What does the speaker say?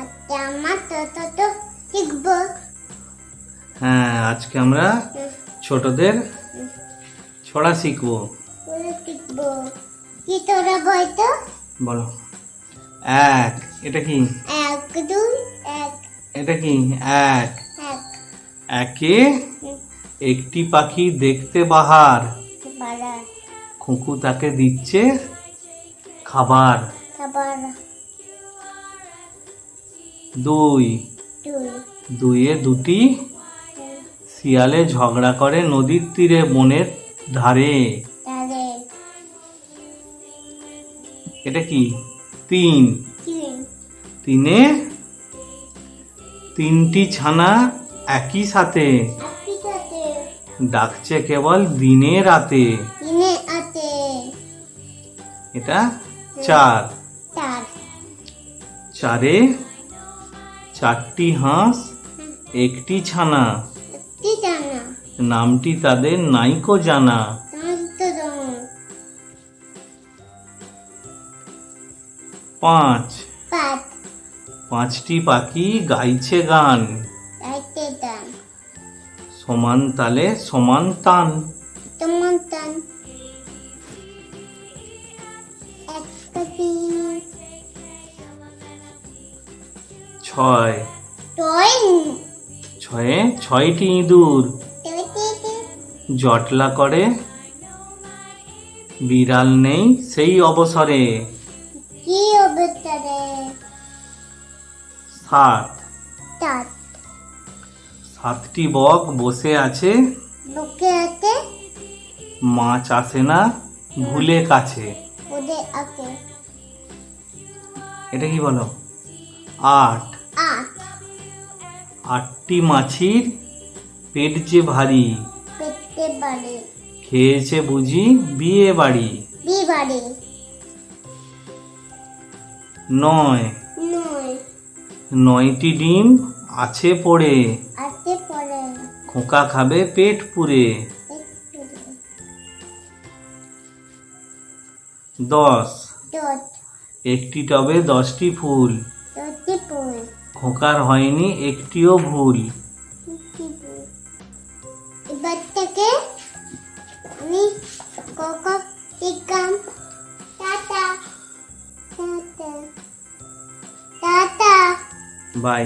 আচ্ছা আমার তো তো তো হ্যাঁ আজকে আমরা ছোটদের ছড়া শিখব। শিখব কি তোরা বই তো বলো। এক এটা কি? এক দুই এক। এটা কি? এক। এক। একে একটি পাখি দেখতে বাহার। খুকু তাকে দিচ্ছে খাবার। খাবার দুই। দুই। দুইয়ে দুটি। শিয়ালে ঝগড়া করে নদীর তীরে বনের ধারে। এটা কি? তিন। তিন। তিনে তিনটি ছানা একই সাথে। ডাকছে কেবল দিনে রাতে। এটা চার। চারে চারটি হাঁস একটি ছানা। নামটি তাদের নাইকো জানা। পাঁচ। পাঁচ। পাঁচটি পাখি গাইছে গান। সমান তালে সমান তান। তোমার দান ছয়। ছয়ে ছয়টি ইঁদুর। জটলা করে। বিড়াল নেই সেই অবসরে। সাত। সাতটি বক বসে আছে। মাছ আসে না ভুলে কাছে। এটা কি বলো? আট। আটটি মাছির পেট যে ভারী খেয়েছে বুঝি বিয়ে বাড়ি। নয়। নয়। নয়টি ডিম আছে পড়ে। আছে পরে খোকা খাবে পেট পুরে দশ। একটি টবে দশটি ফুল। খোকার হয়নি একটিও ভুল। এবার থেকে আমি কোকো শিখলাম টাটা টাটা। টাটা। বাই।